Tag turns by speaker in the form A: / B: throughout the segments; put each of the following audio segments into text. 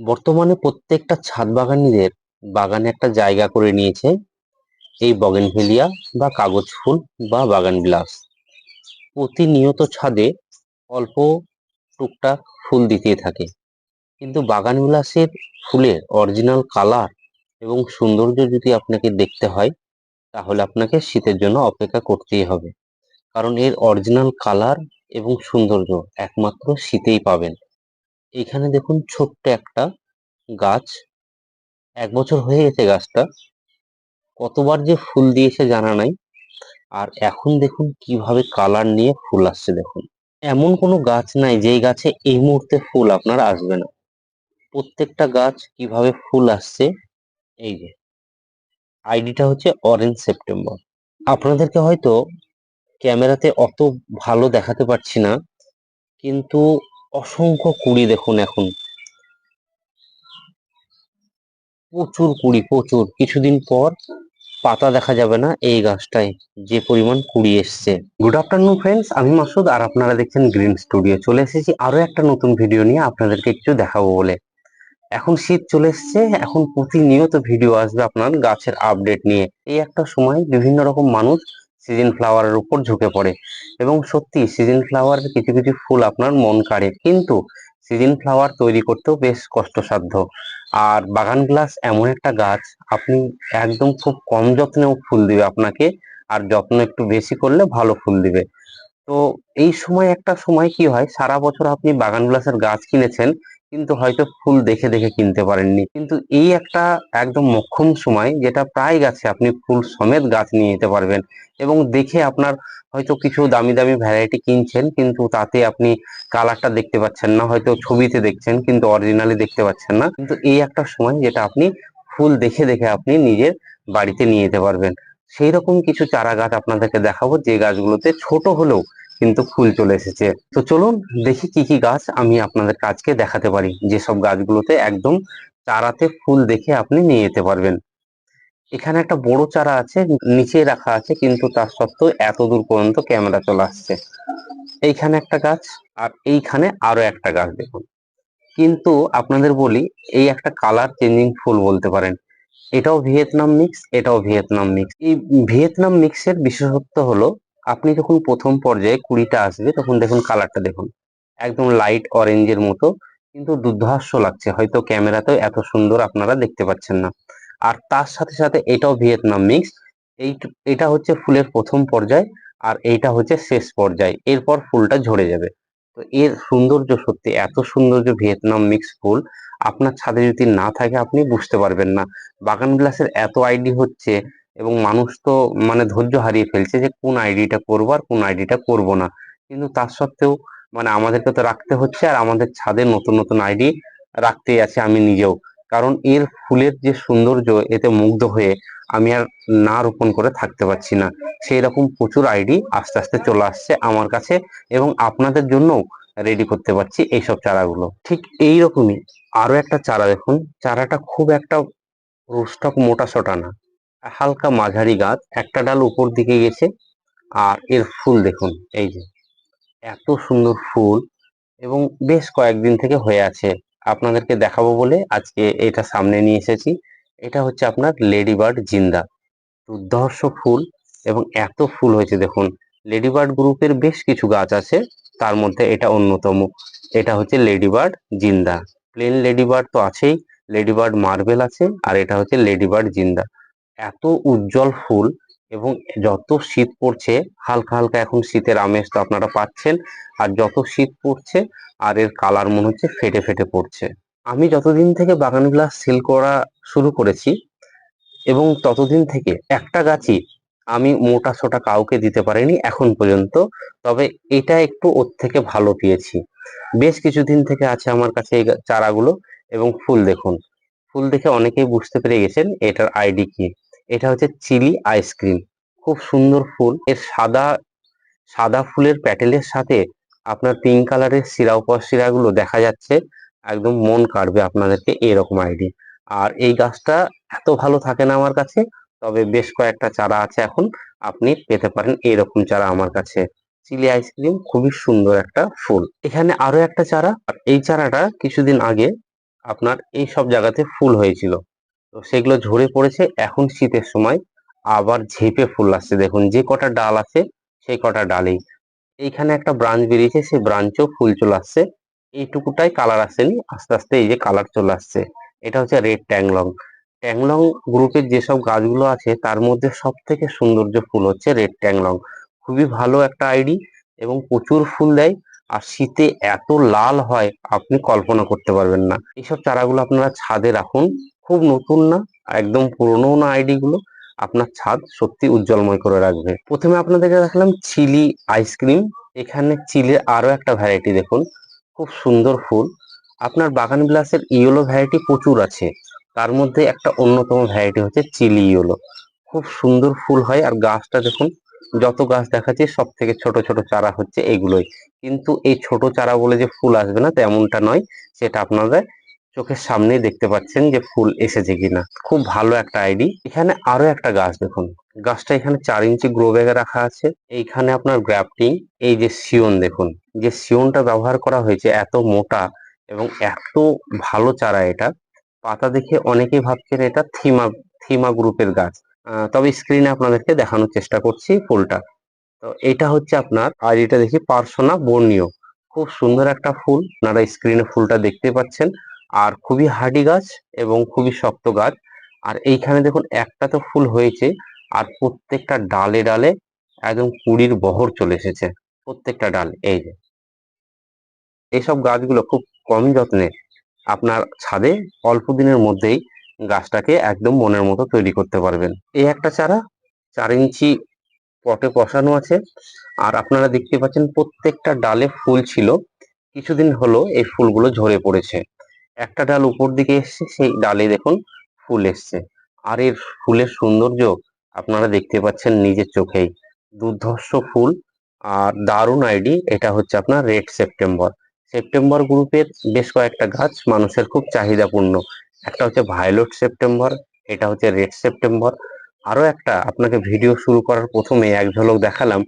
A: বর্তমানে প্রত্যেকটা ছাদ বাগানিদের বাগানে একটা জায়গা করে নিয়েছে এই বগেনভেলিয়া বা কাগজ ফুল বা বাগান বিলাস প্রতিনিয়ত ছাদে অল্প টুকটাক ফুল দিতে থাকে। কিন্তু বাগান বিলাসের ফুলের অরিজিনাল কালার এবং সৌন্দর্য যদি আপনাকে দেখতে হয়, তাহলে আপনাকে শীতের জন্য অপেক্ষা করতেই হবে। কারণ এর অরিজিনাল কালার এবং সৌন্দর্য একমাত্র শীতেই পাবেন। এখানে দেখুন ছোট্ট একটা গাছ। এক বছর হয়ে গেছে গাছটা। কতবার যে ফুল দিয়েছে জানা নাই। আর এখন দেখুন কীভাবে কালার নিয়ে ফুল আসছে দেখুন। এমন কোনো গাছ নাই যেই গাছে এই মুহূর্তে ফুল আপনার আসবে না। প্রত্যেকটা গাছ কীভাবে ফুল আসছে, এই যে। আইডিটা হচ্ছে অরেঞ্জ সেপ্টেম্বর আপনাদেরকে হয়তো ক্যামেরাতে অত ভালো দেখাতে পারছি না। কিন্তু অসংখ্য কুড়ি দেখুন এখন। প্রচুর কুড়ি, প্রচুর। কিছুদিন পর পাতা দেখা যাবে না এই গাছটায়, যে পরিমাণ কুড়ি এসছে। গুড আফটারনুন ফ্রেন্ডস আমি মাসুদ আর আপনারা দেখছেন গ্রিন স্টুডিও চলে এসেছি আরও একটা নতুন ভিডিও নিয়ে আপনাদেরকে একটু দেখাবো বলে। এখন শীত চলে এসছে, এখন প্রতিনিয়ত ভিডিও আসবে আপনার গাছের আপডেট নিয়ে। এই একটা সময় বিভিন্ন রকম মানুষ সিজন ফ্লাওয়ারের উপর ঝুঁকে পড়ে। এবং সত্যি সিজন ফ্লাওয়ারের কিছু কিছু ফুল আপনার মন কাড়ে। কিন্তু সিজন ফ্লাওয়ার তৈরি করতেও বেশ কষ্টসাধ্য। আর বাগান গ্লাস এমন একটা গাছ, আপনি একদম খুব কম যত্নেও ফুল দিবে আপনাকে, আর যত্ন একটু বেশি করলে ভালো ফুল দিবে। তো এই সময় একটা সময় কি হয়, সারা বছর আপনি বাগান গ্লাসের গাছ কিনেছেন কিন্তু হয়তো ফুল দেখে দেখে কিনতে পারেননি। কিন্তু এই একটা একদম মক্ষম সময় যেটা প্রায় গাছে আপনি ফুল সমেত গাছ নিয়ে যেতে পারবেন এবং দেখে আপনার হয়তো কিছু দামি দামি ভ্যারাইটি কিনছেন, কিন্তু তাতে আপনি কালারটা দেখতে পাচ্ছেন না, হয়তো ছবিতে দেখছেন, কিন্তু অরিজিনালি দেখতে পাচ্ছেন না। কিন্তু এই একটা সময় যেটা আপনি ফুল দেখে দেখে আপনি নিজের বাড়িতে নিয়ে যেতে পারবেন। সেই রকম কিছু চারা গাছ আপনাদেরকে দেখাবো, যে গাছগুলোতে ছোট হলেও কিন্তু ফুল চলে এসেছে। তো চলুন দেখি কি কি গাছ আমি আপনাদের কাজকে দেখাতে পারি। যেসব গাছগুলোতে একদম চারাতে ফুল দেখে আপনি নিয়ে যেতে পারবেন। এখানে একটা বড় চারা আছে, নিচে রাখা আছে, কিন্তু তার সত্ত্বেও এত দূর পর্যন্ত ক্যামেরা চলে আসছে। এইখানে একটা গাছ আর এইখানে আরও একটা গাছ দেখুন। কিন্তু আপনাদের বলি, এই একটা কালার চেঞ্জিং ফুল বলতে পারেন। এটাও ভিয়েতনাম মিক্স, এটাও ভিয়েতনাম মিক্স। এই ভিয়েতনাম মিক্সের বিশেষত্ব হলো আপনি যখন প্রথম পর্যায়ে কুড়িটা আসবে, তখন দেখুন কালারটা দেখুন। একদম লাইট অরেঞ্জের মতো, কিন্তু দুর্ধর্ষ লাগছে। হয়তো ক্যামেরাতেও এত সুন্দর আপনারা দেখতে পাচ্ছেন না। আর তার সাথে সাথে এটাও ভিয়েতনাম মিক্স এই এটা হচ্ছে ফুলের প্রথম পর্যায় আর এইটা হচ্ছে শেষ পর্যায়। এরপর ফুলটা ঝরে যাবে। তো এর সৌন্দর্য সত্যি, এত সৌন্দর্য ভিয়েতনাম মিক্স ফুল, আপনার ছাদে যদি না থাকে আপনি বুঝতে পারবেন না। বাগান গ্লাসের এত আইডি হচ্ছে এবং মানুষ তো মানে ধৈর্য হারিয়ে ফেলছে যে কোন আইডিটা করব আর কোন আইডিটা করব না। কিন্তু তার সত্ত্বেও মানে আমাদেরকে তো রাখতে হচ্ছে আর আমাদের ছাদে নতুন নতুন আইডি রাখতেই আছে আমি নিজেও। কারণ এর ফুলের যে সৌন্দর্য, এতে মুগ্ধ হয়ে আমি আর না রোপণ করে থাকতে পারছি না। সেই রকম প্রচুর আইডি আস্তে আস্তে চলে আসছে আমার কাছে এবং আপনাদের জন্যও রেডি করতে পারছি এইসব চারাগুলো। ঠিক এই রকমই আরও একটা চারা দেখুন। চারাটা খুব একটা রোস্টক মোটা সোটা না। হালকা মাঝারি গাছ, একটা ডাল উপর দিকে গেছে, আর এর ফুল দেখুন, এই যে এত সুন্দর ফুল এবং বেশ কয়েকদিন থেকে হয়ে আছে। আপনাদেরকে দেখাবো বলে আজকে এটা সামনে নিয়ে এসেছি। এটা হচ্ছে আপনার লেডিবার্ড জিন্দা। দুর্ধর্ষ ফুল এবং এত ফুল হয়েছে, দেখুন। লেডিবার্ড গ্রুপের বেশ কিছু গাছ আছে, তার মধ্যে এটা অন্যতম। এটা হচ্ছে লেডিবার্ড জিন্দা। প্লেন লেডিবার্ড তো আছেই, লেডিবার্ড মার্বেল আছে, আর এটা হচ্ছে লেডিবার্ড জিন্দা। এত উজ্জ্বল ফুল এবং যত শীত পড়ছে, হালকা হালকা এখন শীতের আমেজ তো আপনারা পাচ্ছেন, আর যত শীত পড়ছে, আর এর কালার মনে হচ্ছে ফেটে ফেটে পড়ছে। আমি যতদিন থেকে বাগান গ্লাস সেল করা শুরু করেছি এবং ততদিন থেকে একটা গাছই আমি মোটা সোটা কাউকে দিতে পারিনি এখন পর্যন্ত, তবে এটা একটু ওর থেকে ভালো পেয়েছি। বেশ কিছুদিন থেকে আছে আমার কাছে এই চারাগুলো এবং ফুল দেখুন। ফুল দেখে অনেকেই বুঝতে পেরে গেছেন এটার আইডি কি। এটা হচ্ছে চিলি আইসক্রিম খুব সুন্দর ফুল। এর সাদা সাদা ফুলের প্যাটেলের সাথে আপনার পিঙ্ক কালারের শিরা উপশিরাগুলো দেখা যাচ্ছে। একদম মন কাড়বে আপনাদেরকে এরকম আইডি। আর এই গাছটা এত ভালো থাকে না আমার কাছে, তবে বেশ কয়েকটা চারা আছে এখন। আপনি পেতে পারেন এইরকম চারা আমার কাছে। চিলি আইসক্রিম খুবই সুন্দর একটা ফুল। এখানে আরও একটা চারা। আর এই চারাটা কিছুদিন আগে আপনার এই সব জায়গাতে ফুল হয়েছিল। তো সেগুলো ঝরে পড়েছে। এখন শীতের সময় আবার ঝেপে ফুল আসছে। দেখুন, যে কটা ডাল আছে, সেই কটা ডালেই। এইখানে একটা ব্রাঞ্চ বেরিয়েছে, সেই ব্রাঞ্চেও ফুল চলে আসছে। এইটুকুটাই কালার আসেনি। আস্তে আস্তে এই যে কালার চলে আসছে। এটা হচ্ছে রেড ট্যাংলং ট্যাংলং গ্রুপের যেসব গাছগুলো আছে, তার মধ্যে সব থেকে সৌন্দর্য ফুল হচ্ছে রেড ট্যাংলং খুবই ভালো একটা আইডি এবং প্রচুর ফুল দেয়। আর শীতে এত লাল হয়, আপনি কল্পনা করতে পারবেন না। এইসব চারাগুলো আপনারা ছাদে রাখুন। খুব নতুন না, একদম পুরনো না আইডি গুলো, আপনার ছাদ সত্যি উজ্জ্বলময় করে রাখবে। প্রথমে আপনাদেরকে দেখালাম চিলি আইসক্রিম এখানে চিলের আরও একটা ভ্যারাইটি দেখুন, খুব সুন্দর ফুল। আপনার বাগান বিলাসের ইয়েলো ভ্যারাইটি প্রচুর আছে, তার মধ্যে একটা অন্যতম ভ্যারাইটি হচ্ছে চিলি ইয়েলো। খুব সুন্দর ফুল হয়, আর গাছটা দেখুন, যত গাছ দেখাচ্ছি সব থেকে ছোট ছোট চারা হচ্ছে এগুলোই। কিন্তু এই ছোট চারা বলে যে ফুল আসবে না, তেমনটা নয়, সেটা আপনারা চোখের সামনেই দেখতে পাচ্ছেন যে ফুল এসেছে কিনা। খুব ভালো একটা আইডি। এখানে আরও একটা গাছ দেখুন। গাছটা এখানে চার ইঞ্চি গ্রো ব্যাগে রাখা আছে। এইখানে আপনার গ্রাফটিং, এই যে সিওন দেখুন। যে সিওনটা ব্যবহার করা হয়েছে এত মোটা এবং এত ভালো চারা এটা। পাতা দেখে অনেকেই ভাবছেন এটা থিমা থিমা গ্রুপের গাছ। তবে স্ক্রিনে আপনাদেরকে দেখানোর চেষ্টা করছি ফুলটা। তো এটা হচ্ছে আপনার আর এটা দেখি পার্সোনা বর্ণীয়। খুব সুন্দর একটা ফুল। আপনারা স্ক্রিনে ফুলটা দেখতে পাচ্ছেন। আর খুবই হার্ডি গাছ এবং খুবই শক্ত গাছ। আর এইখানে দেখুন, একটা তো ফুল হয়েছে আর প্রত্যেকটা ডালে ডালে একদম কুড়ির বহর চলে এসেছে, প্রত্যেকটা ডাল, এই যে। এইসব গাছগুলো খুব কম যত্নে আপনার ছাদে অল্প দিনের মধ্যেই গাছটাকে একদম মনের মতো তৈরি করতে পারবেন। এই একটা চারা, চার ইঞ্চি পটে বসানো আছে আর আপনারা দেখতে পাচ্ছেন প্রত্যেকটা ডালে ফুল ছিল। কিছুদিন হলো এই ফুলগুলো ঝরে পড়েছে। একটা ডাল উপর দিকে এসছে, সেই ডালে দেখুন ফুল এসছে। আর এর ফুলের সৌন্দর্য আপনারা দেখতে পাচ্ছেন নিজের চোখেই। দুর্ধর্ষ ফুল আর দারুণ আইডি, এটা হচ্ছে আপনার রেড সেপ্টেম্বর। সেপ্টেম্বর গ্রুপের বেশ কয়েকটা গাছ মানুষের খুব চাহিদাপূর্ণ। একটা হচ্ছে ভায়োলেট সেপ্টেম্বর, এটা হচ্ছে রেড সেপ্টেম্বর। আরও একটা, আপনাকে ভিডিও শুরু করার প্রথমে এক ঝলক দেখালাম।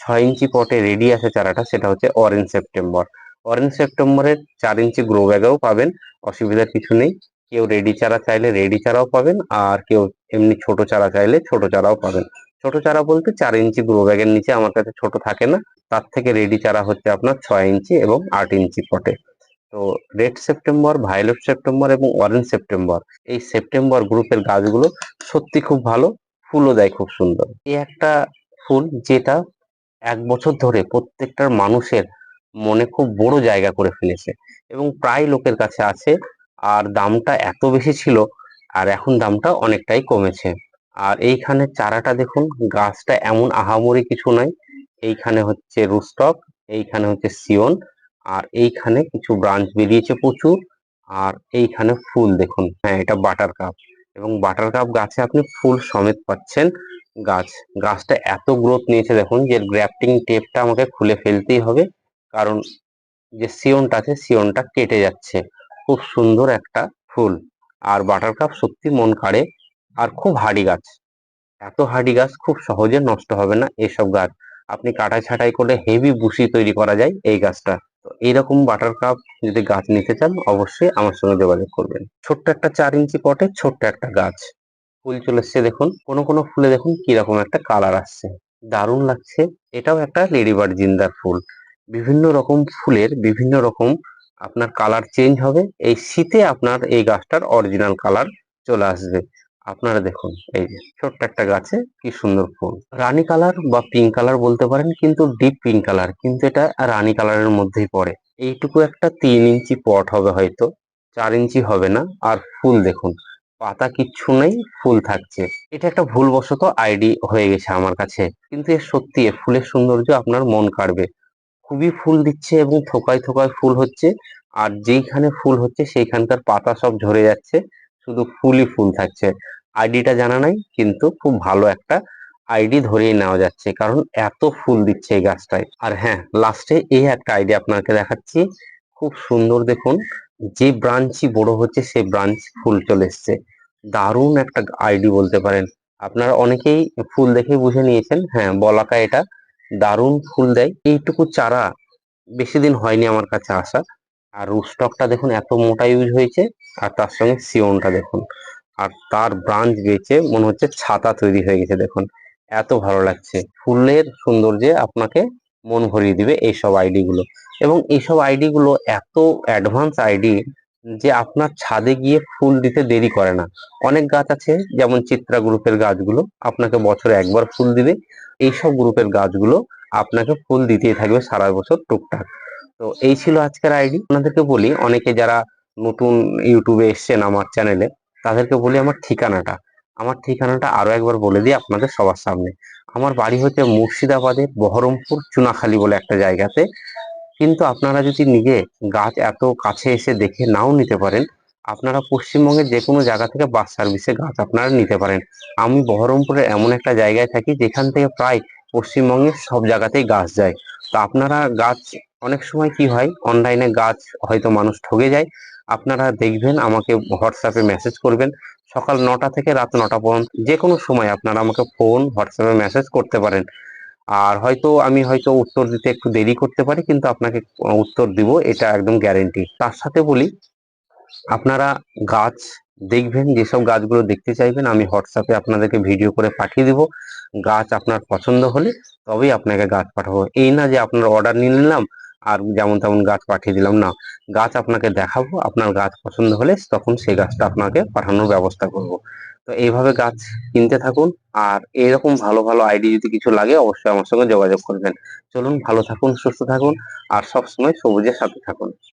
A: ছয় ইঞ্চি পটে রেডি আছে চারাটা, সেটা হচ্ছে অরেঞ্জ সেপ্টেম্বর। অরেঞ্জ সেপ্টেম্বরের চার ইঞ্চি গ্রো ব্যাগেও পাবেন। অসুবিধার কিছু নেই। কেউ রেডি চারা চাইলে রেডি চারাও পাবেন, আর কেউ এমনি ছোট চারা চাইলে ছোট চারাও পাবেন। ছোট চারা বলতে চার ইঞ্চি গ্রো ব্যাগের নিচে আমার কাছে ছোট থাকে না। তার থেকে রেডি চারা হচ্ছে আপনার ছয় ইঞ্চি এবং আট ইঞ্চি পটে তো রেড সেপ্টেম্বর ভায়োলেট সেপ্টেম্বর এবং অরেঞ্জ সেপ্টেম্বর এই সেপ্টেম্বর গ্রুপের গাছগুলো সত্যি খুব ভালো, ফুলও দেয় খুব সুন্দর। এই একটা ফুল যেটা এক বছর ধরে প্রত্যেকটার মানুষের মনে খুব বড় জায়গা করে ফেলেছে। এবং প্রায় লোকের কাছে আছে, আর দামটা এত বেশি ছিল, আর এখন দামটা অনেকটাই কমেছে। আর এইখানে চারাটা দেখুন, গাছটা এমন আহামরি কিছু নয় এইখানে হচ্ছে রুস্টক এইখানে হচ্ছে সিওন আর এইখানে কিছু ব্রাঞ্চ বেরিয়েছে প্রচুর। আর এইখানে ফুল দেখুন হ্যাঁ এটা বাটার কাপ। এবং বাটার কাপ গাছে আপনি ফুল সমেত পাচ্ছেন গাছ। গাছটা এত গ্রোথ নিয়েছে দেখুন, যে গ্রাফটিং টেপটা আমাকে খুলে ফেলতেই হবে। কারণ যে সিয়নটা আছে সিয়নটা কেটে যাচ্ছে। খুব সুন্দর একটা ফুল। আর বাটার কাপ সত্যি মন কাড়ে আর খুব হাড়ি গাছ। এত হাড়ি গাছ খুব সহজে নষ্ট হবে না এসব গাছ। আপনি কাটাই ছাটাই করলে হেভি বুসি তৈরি করা যায় এই গাছটা। তো এইরকম বাটার কাপ যদি গাছ নিতে চান, অবশ্যই আমার সঙ্গে যোগাযোগ করবেন। ছোট্ট একটা চার ইঞ্চি পটে ছোট্ট একটা গাছ। ফুল চলে এসছে দেখুন। কোনো কোনো ফুলে দেখুন কীরকম একটা কালার আসছে। দারুণ লাগছে। এটাও একটা লেডিবার্ড জিন্দার ফুল। বিভিন্ন রকম ফুলের বিভিন্ন রকম আপনার কালার চেঞ্জ হবে। এই শীতে আপনার এই গাছটার অরিজিনাল কালার চলে আসবে। আপনারা দেখুন, এই যে ছোট্ট একটা গাছে কি সুন্দর ফুল। রানী কালার বা পিঙ্ক কালার বলতে পারেন, কিন্তু ডিপ পিঙ্ক কালার কিন্তু এটা রানী কালারের মধ্যেই পড়ে। এইটুকু একটা তিন ইঞ্চি পট হবে হয়তো, চার ইঞ্চি হবে না। আর ফুল দেখুন, পাতা কিচ্ছু নেই, ফুল থাকছে। এটা একটা ভুলবশত আইডি হয়ে গেছে আমার কাছে। কিন্তু এর সত্যি ফুলের সৌন্দর্য আপনার মন কাড়বে। খুবই ফুল দিচ্ছে এবং থোকায় থোকায় ফুল হচ্ছে। আর যেইখানে ফুল হচ্ছে সেইখানকার পাতা সব ঝরে যাচ্ছে। শুধু ফুলই ফুল থাকছে। আইডিটা জানা নাই, কিন্তু খুব ভালো একটা আইডি ধরেই নেওয়া যাচ্ছে। কারণ এত ফুল দিচ্ছে এই গাছটায়। আর হ্যাঁ লাস্টে এই একটা আইডি আপনাকে দেখাচ্ছি। খুব সুন্দর দেখুন, যে ব্রাঞ্চই বড় হচ্ছে সেই ব্রাঞ্চ ফুল চলে এসছে। দারুণ একটা আইডি বলতে পারেন। আপনারা অনেকেই ফুল দেখে বুঝে নিয়েছেন। হ্যাঁ বলাকা এটা। দারুণ ফুল দেয়। এইটুকু চারা বেশি দিন হয়নি আমার কাছে আসা। আর রুস্টকটা দেখুন এত মোটা ইউজ হয়েছে, আর তার সঙ্গে সিওনটা দেখুন। আর তার ব্রাঞ্চ বেঁচে মনে হচ্ছে ছাতা তৈরি হয়ে গেছে দেখুন। এত ভালো লাগছে। ফুলের সৌন্দর্যে আপনাকে মন ভরিয়ে দিবে এইসব আইডি গুলো এবং এইসব আইডি গুলো এত অ্যাডভান্স আইডি যে আপনার ছাদে গিয়ে ফুল দিতে দেরি করে না। অনেক গাছ আছে, যেমন চিত্রা গ্রুপের গাছগুলো, আপনাকে বছরে একবার ফুল দিবে। এইসব গ্রুপের গাছগুলো আপনাকে ফুল দিতেই থাকবে সারা বছর টুকটাক। তো এই ছিল আজকের আইডি। আপনাদেরকে বলি, অনেকে যারা নতুন ইউটিউবে এসছেন আমার চ্যানেলে, তাদেরকে বলি আমার ঠিকানাটা। আমার ঠিকানাটা আরও একবার বলে দিই আপনাদের সবার সামনে। আমার বাড়ি হচ্ছে মুর্শিদাবাদের বহরমপুর চুনাখালী বলে একটা জায়গাতে। কিন্তু আপনারা যদি নিজে গাছ এত কাছে এসে দেখে নাও নিতে পারেন, আপনারা পশ্চিমবঙ্গের যে কোনো জায়গা থেকে বাস সার্ভিসে গাছ আপনারা নিতে পারেন। আমি বহরমপুরের এমন একটা জায়গায় থাকি, যেখান থেকে প্রায় পশ্চিমবঙ্গের সব জায়গাতেই গাছ যায়। তো আপনারা গাছ, অনেক সময় কি হয় অনলাইনে গাছ হয়তো মানুষ ঠগে যায়, আপনারা দেখবেন, আমাকে হোয়াটসঅ্যাপে মেসেজ করবেন। সকাল নটা থেকে রাত নটা পর্যন্ত যে কোনো সময় আপনারা আমাকে ফোন হোয়াটসঅ্যাপে মেসেজ করতে পারেন। আর হয়তো আমি হয়তো উত্তর দিতে একটু দেরি করতে পারি, কিন্তু আপনাকে উত্তর দিব, এটা একদম গ্যারেন্টি তার সাথে বলি, আপনারা গাছ দেখবেন, যেসব গাছগুলো দেখতে চাইবেন, আমি হোয়াটসঅ্যাপে আপনাদেরকে ভিডিও করে পাঠিয়ে দিব। গাছ আপনার পছন্দ হলে তবেই আপনাকে গাছ পাঠাবো। এই না যে আপনার অর্ডার নিয়ে নিলাম, আর যেমন তেমন গাছ পাঠিয়ে দিলাম, না। গাছ আপনাকে দেখাবো, আপনার গাছ পছন্দ হলে তখন সেই গাছটা আপনাকে পাঠানোর ব্যবস্থা করব। তো এইভাবে গাছ কিনতে থাকুন। আর এরকম ভালো ভালো আইডি যদি কিছু লাগে অবশ্যই আমার সঙ্গে যোগাযোগ করবেন। চলুন ভালো থাকুন সুস্থ থাকুন আর সবসময় সবুজের সাথে থাকুন।